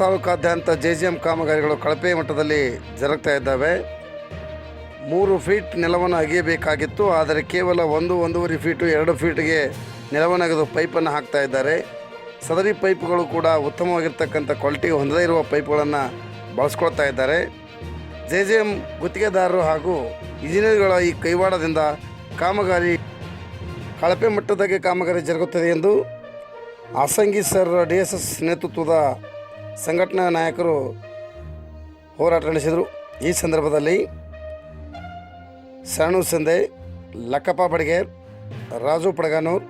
ತಾಲೂಕಾದ್ಯಂತ J G M ಕಾಮಗಾರಿಗಳು ಕಳಪೆ ಮಟ್ಟದಲ್ಲಿ ಜರುಗ್ತಾ ಇದ್ದಾವೆ. ಮೂರು ಫೀಟ್ ನೆಲವನ್ನು ಅಗೆಯಬೇಕಾಗಿತ್ತು, ಆದರೆ ಕೇವಲ ಒಂದು, ಒಂದೂವರೆ ಫೀಟು, ಎರಡು ಫೀಟ್ಗೆ ನೆಲವನ್ನು ಅಗೆದು ಪೈಪನ್ನು ಹಾಕ್ತಾ ಇದ್ದಾರೆ. ಸದರಿ ಪೈಪ್ಗಳು ಕೂಡ ಉತ್ತಮವಾಗಿರ್ತಕ್ಕಂಥ ಕ್ವಾಲಿಟಿ ಹೊಂದದೇ ಇರುವ ಪೈಪ್ಗಳನ್ನು ಬಳಸ್ಕೊಳ್ತಾ ಇದ್ದಾರೆ. ಜೆ ಜೆ ಎಂ ಗುತ್ತಿಗೆದಾರರು ಹಾಗೂ ಇಂಜಿನಿಯರ್ಗಳ ಈ ಕೈವಾಡದಿಂದ ಕಾಮಗಾರಿ ಕಳಪೆ ಮಟ್ಟದಾಗೆ ಕಾಮಗಾರಿ ಜರುಗುತ್ತದೆ ಎಂದು Asangi sir D S S ನೇತೃತ್ವದ ಸಂಘಟನಾ ನಾಯಕರು ಹೋರಾಟ ನಡೆಸಿದರು. ಈ ಸಂದರ್ಭದಲ್ಲಿ ಶರಣು ಸಂದೆ ಲಕ್ಕಪ್ಪ ಬಡಗೇರ್ ರಾಜು ಪಡಗಾನೂರ್,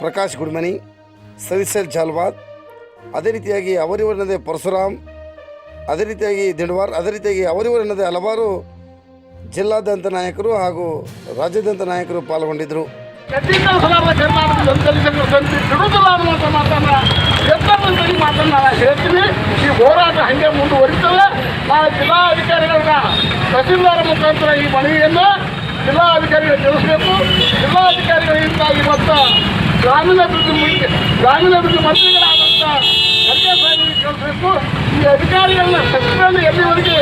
ಪ್ರಕಾಶ್ ಗುಡ್ಮನಿ, ಸವಿಸಲ್ ಜಾಲ್ವಾದ್, ಅದೇ ರೀತಿಯಾಗಿ ಅವರಿವರನ್ನದೇ ಪರಶುರಾಮ್, ಅದೇ ರೀತಿಯಾಗಿ ದಿಂಡವಾರ್, ಅದೇ ರೀತಿಯಾಗಿ ಅವರಿವರನ್ನದೇ ಹಲವಾರು ಜಿಲ್ಲಾದ್ಯಂತ ನಾಯಕರು ಹಾಗೂ ರಾಜ್ಯಾದ್ಯಂತ ನಾಯಕರು ಪಾಲ್ಗೊಂಡಿದ್ದರು ಖಂಡಿತ ಸಲಾಮ ಕರ್ನಾಟಕದಲ್ಲಿ ಬಿಡುದಿಲ್ಲ ಅನ್ನುವಂಥ ಮಾತನ್ನ ಎತ್ತರದಲ್ಲಿ ಮಾತನ್ನ ನಾನು ಹೇಳ್ತೀನಿ ಈ ಹೋರಾಟ ಹಂಗೆ ಮುಂದುವರಿತದೆ ನಾವು ಜಿಲ್ಲಾಧಿಕಾರಿಗಳನ್ನ ತಹಸೀಲ್ದಾರ ಮುಖಾಂತರ ಈ ಮನವಿಯನ್ನು ಜಿಲ್ಲಾಧಿಕಾರಿಗಳು ತಿಳಿಸಬೇಕು. ಜಿಲ್ಲಾಧಿಕಾರಿಗಳಿಂದ ಇವತ್ತು ಗ್ರಾಮೀಣಾಭಿವೃದ್ಧಿ ಗ್ರಾಮೀಣಾಭಿವೃದ್ಧಿ ಮಂತ್ರಿಗಳಾದಂಥ ಖರ್ಗೆ ಸಾಹೇಬರಿಗೆ ತಿಳಿಸಬೇಕು ಈ ಅಧಿಕಾರಿಗಳನ್ನ ಸಚಿವರಲ್ಲಿ ಎಲ್ಲಿವರೆಗೆ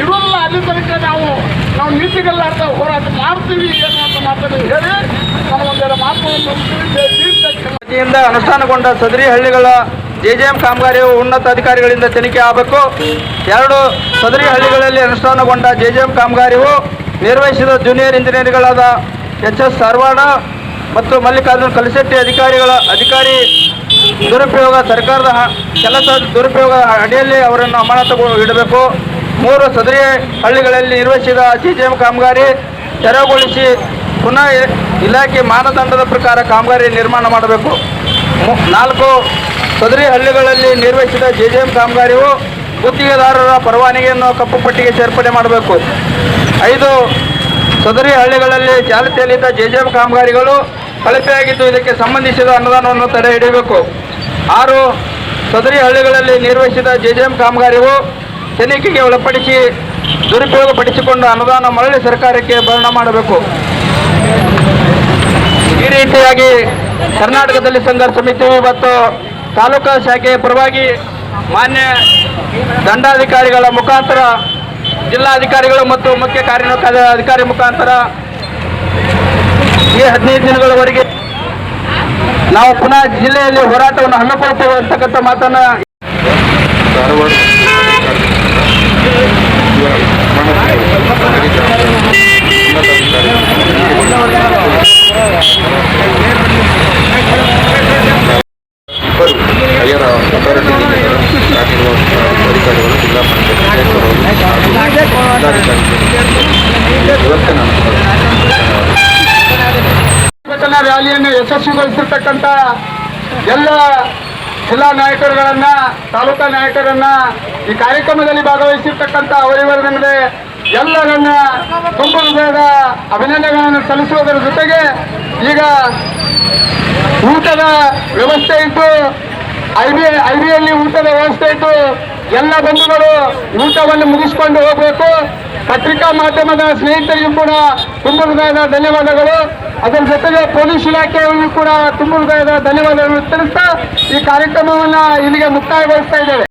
ಇರೋದಿಲ್ಲ, ಅಲ್ಲಿ ತನಕ ನಾವು ನಾವು ನೀತಿಗಲ್ಲಾರ್ದ ಹೋರಾಟ ಮಾಡ್ತೀವಿ ಅನ್ನುವಂಥ ಮಾತನ್ನು ಹೇಳಿ ನಾನು ಒಂದೆರಡು ಮಾತುಗಳನ್ನು ವತಿಯಿಂದ ಅನುಷ್ಠಾನಗೊಂಡ ಸದರಿ ಹಳ್ಳಿಗಳ ಜೆಜೆಎಂ ಕಾಮಗಾರಿಯು ಉನ್ನತ ಅಧಿಕಾರಿಗಳಿಂದ ತನಿಖೆ ಆಗಬೇಕು. ಎರಡು ಸದರಿ ಹಳ್ಳಿಗಳಲ್ಲಿ ಅನುಷ್ಠಾನಗೊಂಡ ಜೆಜೆಎಂ ಕಾಮಗಾರಿಯು ನಿರ್ವಹಿಸಿದ ಜೂನಿಯರ್ ಇಂಜಿನಿಯರ್ಗಳಾದ ಎಚ್ ಎಸ್ ಸರ್ವಾಣ ಮತ್ತು ಮಲ್ಲಿಕಾರ್ಜುನ್ ಕಲಶೆಟ್ಟಿ ಅಧಿಕಾರಿಗಳ ಅಧಿಕಾರಿ ದುರುಪಯೋಗ ಸರ್ಕಾರದ ಕೆಲಸ ದುರುಪಯೋಗ ಅಡಿಯಲ್ಲಿ ಅವರನ್ನು ಅಮಾನತುಗಳು ಇಡಬೇಕು ಮೂರು ಸದರಿ ಹಳ್ಳಿಗಳಲ್ಲಿ ನಿರ್ವಹಿಸಿದ ಜೆಜೆಎಂ ಕಾಮಗಾರಿ ತೆರವುಗೊಳಿಸಿ ಪುನಃ ಇಲಾಖೆ ಮಾನದಂಡದ ಪ್ರಕಾರ ಕಾಮಗಾರಿ ನಿರ್ಮಾಣ ಮಾಡಬೇಕು. ನಾಲ್ಕು ಸದರಿ ಹಳ್ಳಿಗಳಲ್ಲಿ ನಿರ್ವಹಿಸಿದ ಜೆಜೆಎಂ ಕಾಮಗಾರಿಯು ಗುತ್ತಿಗೆದಾರರ ಪರವಾನಗಿಯನ್ನು ಕಪ್ಪು ಪಟ್ಟಿಗೆ ಸೇರ್ಪಡೆ ಮಾಡಬೇಕು. ಐದು, ಸದರಿ ಹಳ್ಳಿಗಳಲ್ಲಿ ಚಾಲ್ತಿಯಲ್ಲಿದ್ದ ಜೆಜೆಎಂ ಕಾಮಗಾರಿಗಳು ಕಳಪೆಯಾಗಿದ್ದು ಇದಕ್ಕೆ ಸಂಬಂಧಿಸಿದ ಅನುದಾನವನ್ನು ತಡೆ ಹಿಡಿಯಬೇಕು. ಆರು, ಸದರಿ ಹಳ್ಳಿಗಳಲ್ಲಿ ನಿರ್ವಹಿಸಿದ ಜೆಜೆಎಂ ಕಾಮಗಾರಿಯು ತನಿಖೆಗೆ ಒಳಪಡಿಸಿ ದುರುಪಯೋಗಪಡಿಸಿಕೊಂಡ ಅನುದಾನ ಮರಳಿ ಸರ್ಕಾರಕ್ಕೆ ಭರಣ ಮಾಡಬೇಕು. ಈ ರೀತಿಯಾಗಿ ಕರ್ನಾಟಕದಲ್ಲಿ ಸಂಘರ್ಷ ಸಮಿತಿ ಇವತ್ತು ತಾಲೂಕಾ ಶಾಖೆಯ ಪರವಾಗಿ ಮಾನ್ಯ ದಂಡಾಧಿಕಾರಿಗಳ ಮುಖಾಂತರ ಜಿಲ್ಲಾಧಿಕಾರಿಗಳು ಮತ್ತು ಮುಖ್ಯ ಕಾರ್ಯನಿರ್ವಾಹಕ ಅಧಿಕಾರಿ ಮುಖಾಂತರ ಈ ಹದಿನೈದು ದಿನಗಳವರೆಗೆ ನಾವು ಪುನಃ ಜಿಲ್ಲೆಯಲ್ಲಿ ಹೋರಾಟವನ್ನು ಹಮ್ಮಿಕೊಳ್ತೇವೆ ಅಂತಕ್ಕಂಥ ಮಾತನ್ನ ಧಾರವಾಡ ಕಾರ್ಯನಿರ್ವಾಹಕ ಅಧಿಕಾರಿಗಳು ಜಿಲ್ಲಾ ಪಂಚಾಯತ್ ರ್ಯಾಲಿಯನ್ನು ಯಶಸ್ವಿಗೊಳಿಸಿರ್ತಕ್ಕಂಥ ಎಲ್ಲ ಜಿಲ್ಲಾ ನಾಯಕರುಗಳನ್ನ, ತಾಲೂಕಾ ನಾಯಕರನ್ನ ಈ ಕಾರ್ಯಕ್ರಮದಲ್ಲಿ ಭಾಗವಹಿಸಿರ್ತಕ್ಕಂಥ ಅವರಿವರನ್ನೇ ಎಲ್ಲರನ್ನ ತುಂಬ ಹೃದಯದ ಅಭಿನಂದನೆಗಳನ್ನು ಸಲ್ಲಿಸುವುದರ ಜೊತೆಗೆ ಈಗ ಊಟದ ವ್ಯವಸ್ಥೆ ಇದ್ದು ಐ ಐಬಿಯಲ್ಲಿ ಊಟದ ವ್ಯವಸ್ಥೆ ಇದ್ದು ಎಲ್ಲ ಬಂಧುಗಳು ಊಟವನ್ನು ಮುಗಿಸಿಕೊಂಡು ಹೋಗಬೇಕು. ಪತ್ರಿಕಾ ಮಾಧ್ಯಮದ ಸ್ನೇಹಿತರಿಗೂ ಕೂಡ ತುಂಬ ಹೃದಯದ ಧನ್ಯವಾದಗಳು. ಅದರ ಜೊತೆಗೆ ಪೊಲೀಸ್ ಇಲಾಖೆಯವರಿಗೂ ಕೂಡ ತುಂಬ ಹೃದಯದ ಧನ್ಯವಾದಗಳು ತಿಳಿಸ್ತಾ ಈ ಕಾರ್ಯಕ್ರಮವನ್ನು ಇಲ್ಲಿಗೆ ಮುಕ್ತಾಯಗೊಳಿಸ್ತಾ ಇದ್ದೇವೆ.